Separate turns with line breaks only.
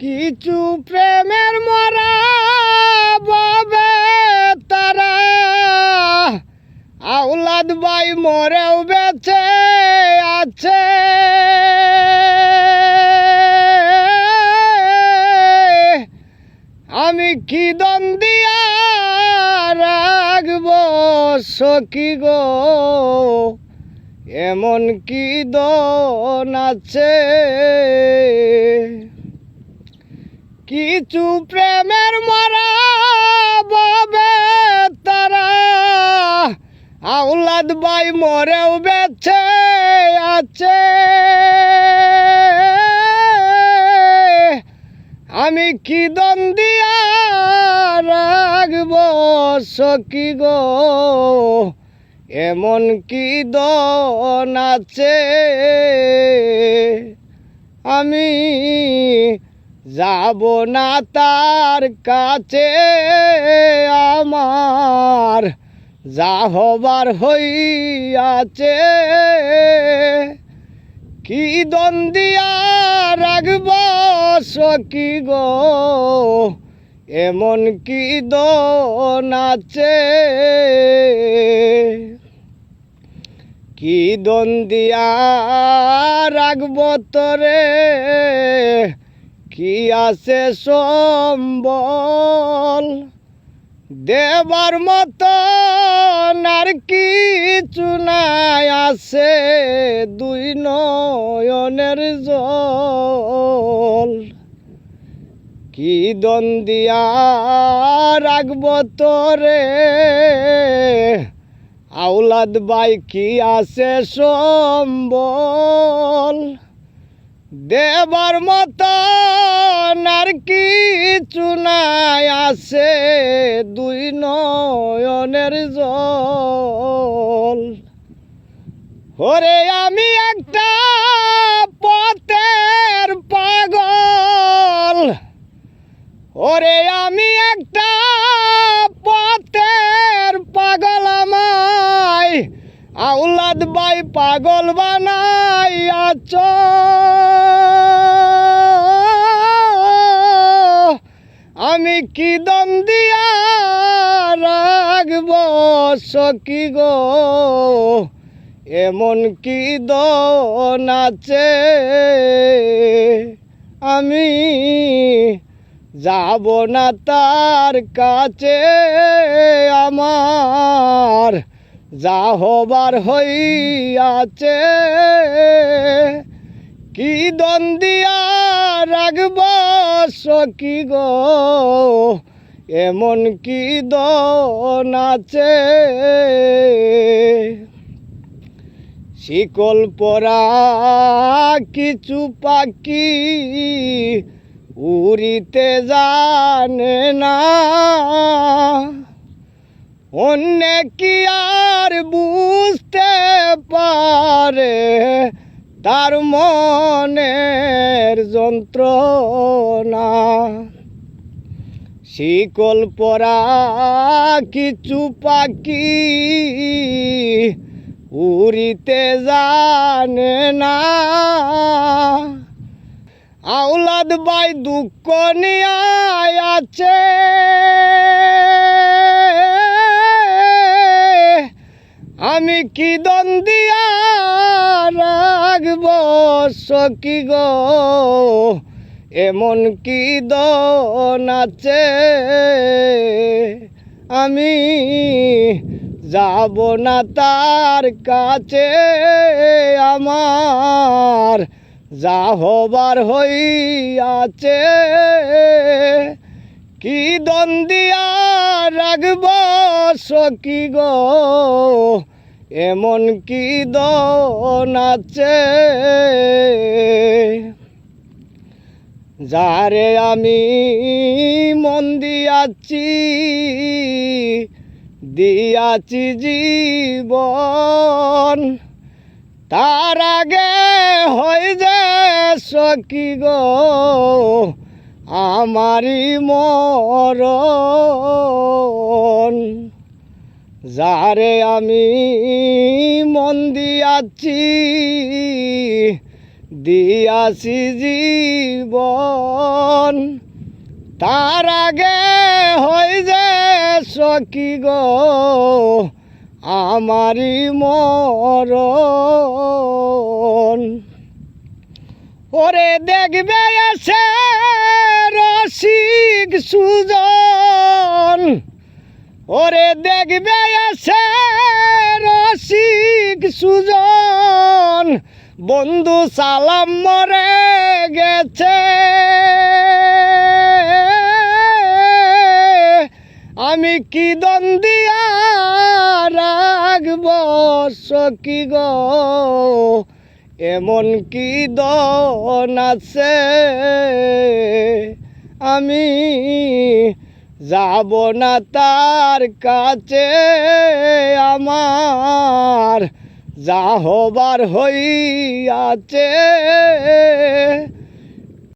কিছু প্রেমের মরা বাবে তারা। আউলাদ বাই মরেও বেছে আছে। আমি কি দন দিয়া রাখব সখী গো? এমন কি দন আছে? কিছু প্রেমের মরা বাবে তারা। আউলাদ বাই মরেও বেছে আছে। আমি কি দিয়া রাখব সখী গো? এমন কি দন আছে? আমি যাব না তার কাছে আমার যা হবার হইয়াছে। কি দ্বন্দ্বিয়া রাখব সখী গো? এমন কি দন আছে? কি দ্বন্দ্বিয়া রাখব তরে? কি আছে সম্বল? দেবার মতো আর কিছু আছে দুই নয়নের জল। কি দ্বন্দ্বিয়া রাখব তোরে? আউলাদ বাই কি আছে সম্বল? দেবার মতো আর কিছু নাই, আছে দুই নয়নের জল। ওরে আমি একটা পথের পাগল। ওরে আমি একটা পথের পাগল আমায়। আউলাদ বাই পাগল বানাই আছ সখী গো? এমন কি দন আছে? আমি যাব না তার কাছে। আমার যা হবার হইয়াছে। কি দ্বন্দ্বিয়া রাখব সখী গো? এমন কি দন আছে? শিকল পরা কিছু পাখি উড়িতে জানে না। অন্য কি আর বুঝতে পারে? তার মনের যন্ত্রণা। শিকল পরা কিছু পাখি উড়িতে জানে না। আউলাদ বাই দুঃখ নিয়ে আছে। আমি কি দ্বন্দ্বিয়া রাখব সখী গো? এমন কি আছে? আমি যাব না তার কাছে। আমার যা হবার হইয়াছে। কি দ্বন্দ্বিয়া রাখব সখী গো? এমন কি দন যারে আমি মন দিয়াছি দিয়াছি জীবন, তার আগে হয়ে যে সখী গো, আমারই মরণ। যারে আমি মন দিয়াছি দিয়াছি জীবন। তার আগে হই যে সখী গো আমারি মরণ। ওরে দেখবে এসে রসিক সুজন। ওরে দেখবে এসে রসিক সুজন। বন্ধু সালাম মরে গেছে। আমি কি দ্বন্দ্বিয়া রাখব সখী গো? এমন কি দন আছে? আমি যাব না তার কাছে আমার। যা হবার হইয়াছে